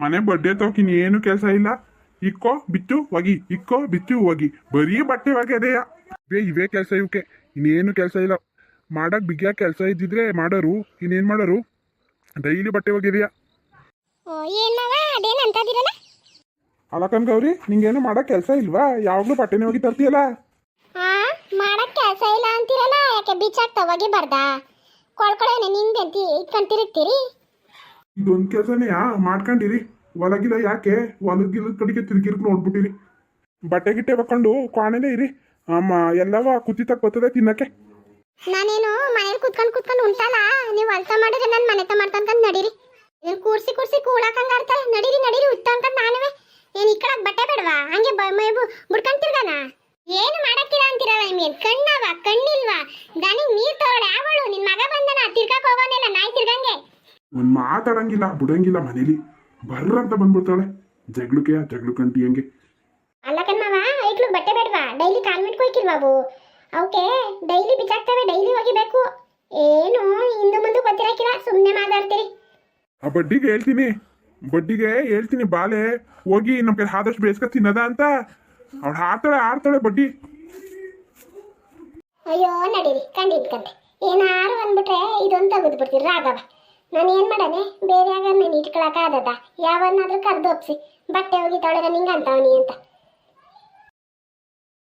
ಮನೆ ಬಡ್ಡೆ ತೋಕ್ ಏನು ಕೆಲಸ ಇಲ್ಲ? ಇಕ್ಕೋ ಬಿತ್ತು ಹೋಗಿ ಇಕ್ಕೋ ಬಿತ್ತು ಹೋಗಿ ಬರೀ ಬಟ್ಟೆ ಒಗೆದೆಯ. ಬೇ ಇವೇ ಕೆಲಸ ಇವಕ್ಕೆ ಇನ್ನೇನು ಕೆಲಸ ಇಲ್ಲ. ಮಾಡಕ್ ಬಿಗ್ಯ ಕೆಲಸ ಇದ್ದಿದ್ರೆ ಮಾಡೋರು ಇನ್ನೇನು ಮಾಡೋರು? ಡೈಲಿ ಬಟ್ಟೆ ಒಗೆದೆಯ. ಅಲಕನ್ ಗೌರಿ ನಿಂಗೇನು ಮಾಡಕ್ ಕೆಲಸ ಇಲ್ವಾ? ಯಾವಾಗ್ಲೂ ಬಟ್ಟೆನೇ ಹೋಗಿ ತರ್ತೀಯಲ್ಲ? ಮಾಡಕ್ ಕೆಲಸ ಇಲ್ಲ ಅಂತೀರಲ್ಲ. ಯಾಕೆ ಬಿಚ್ಚಾಕ್ ತವಾಗಿ ಬರ್ದಾ? ಕೊಳ್ಕೊಳ್ಳೇನೆ ನಿಂಗೆ ಅಂತ ಇಟ್ಕೊಂಡ್ ತಿರುಗ್ತೀರಿ ಇದೊಂದ್ ಕೆಲಸನೇ ಯಾ ಮಾಡ್ಕೊಂಡಿರಿ. ಹೊಲಗಿಲ್ಲ ಯಾಕೆ? ಹೊಲಗಿಲ್ಲ ಕಡೆಗೆ ತಿರ್ಗಿರ್ಕ್ ನೋಡ್ಬಿಟ್ಟಿರಿ. ಬಟ್ಟೆ ಗಿಟ್ಟೆ ಬಕ್ಕೊಂಡು ಕಾಣೇನೆ ಇರಿ. ಅಮ್ಮ, ಎಲ್ಲವ ಕುತ್ತಿತಕ್ ಬರ್ತದೆ ತಿನ್ನಕ್ಕೆ? ನಾನೇನು ಮನೇಲಿ ಕುತ್ಕೊಂಡು ಕುತ್ಕೊಂಡು ಉಂಟಲ್ಲ, ನೀವು ಅಲ್ತ ಮಾಡಿದ್ರೆ ನಾನು ತ ಮಾಡ್ಕೊಂಡ್ ನಡೀರಿ. ನೀನು ಕೂರ್ಸಿ ಕೂರ್ಸಿ ಕೂಡಕಂಗ ಆಡ್ತಾರೆ ನಡೀರಿ ನಡೀರಿ ಉತ್ತ ಅಂತ ನಾನುವೆ. ಏನ್ ಈ ಬಟ್ಟೆ ಬೇಡವಾ? ಹಂಗೆ ಬುಡ್ಕೊಂಡ್ ತಿರ್ಗಾನ? ಏನು ಮಾಡಕ್ಕಿಲ್ಲ ಅಂತೀರಲ್ಲ ಕಣ್ಣವ, ಕಣ್ಣಿಲ್ವಾ? ದನಿಗ್ ನೀರ್ ತಗೊಳ್ಳೆ ಯಾವಳು ನಿನ್ ಮಗ ಬಂದನ? ತಿರ್ಗಾಕ್ ಹೋಗೋನಿಲ್ಲ ನಾಯಿ ಒಂದ್ ಮಾತಾಡಂಗಿಲ್ಲ ಬಿಡಂಗಿಲ್ಲ ಮನೇಲಿ. ಬರ್ರ ಅಂತ ಬಂದ್ಬಿಡ್ತಾಳೆ. ಜಗ್ಳು ಕಂಟಿ ಹಂಗೆ. ಅಲ್ಲ ಕಣ್ಮವ ಐಕ್ಳು ಬಟ್ಟೆ ಬೇಡವಾ? ಡೈಲಿ ಕಾಲ್ ಕೊಯ್ಕಿಲ್ವಾ ಅವು ಅವಕ್ಕೆ ಡೈಲಿ ಬಿಚ್ಚಾಕ್ತವೆ ಡೈಲಿ ಒಗಿಬೇಕು. ಏನು ಹಿಂದೆ ಮುಂದೆ ಗೊತ್ತಿರಕ್ಕಿಲ್ಲ ಸುಮ್ಮನೆ ಮಾತಾಡ್ತೀರಿ. ಆ ಬಡ್ಡಿಗೆ ಹೇಳ್ತೀನಿ. ಬಡ್ಡಿಗೆ ಹೇಳ್ತೀನಿ ಬಾಲೆ ಹೋಗಿ ನಮ್ಮ ಕೈ ಆದಷ್ಟು ಬೇಸ್ಕ ತಿನ್ನದ ಅಂತ. ಅವಳು ಆಡ್ತಾಳೆ ಆಡ್ತಾಳೆ ಬಡ್ಡಿ. ಅಯ್ಯೋ ನಡೀರಿ ಕಂಡಿದ್ಕಂತೆ ಏನಾರು ಅಂದ್ಬಿಟ್ರೆ ಇದೊಂದು ತೆಗೆದು ಬಿಡ್ತೀರಿ ರಾಘವ. ನಾನು ಏನು ಮಾಡನೆ? ಬೇರೆ ಆಗ ನಾನು ಆದದ? ಯಾವನ್ನಾದ್ರೂ ಕರೆದು ಒಪ್ಸಿ. ಬಟ್ಟೆ ಹೋಗಿ ತೊಳೆದ ನಿಂಗೆ ಅಂತವನಿ ಅಂತ.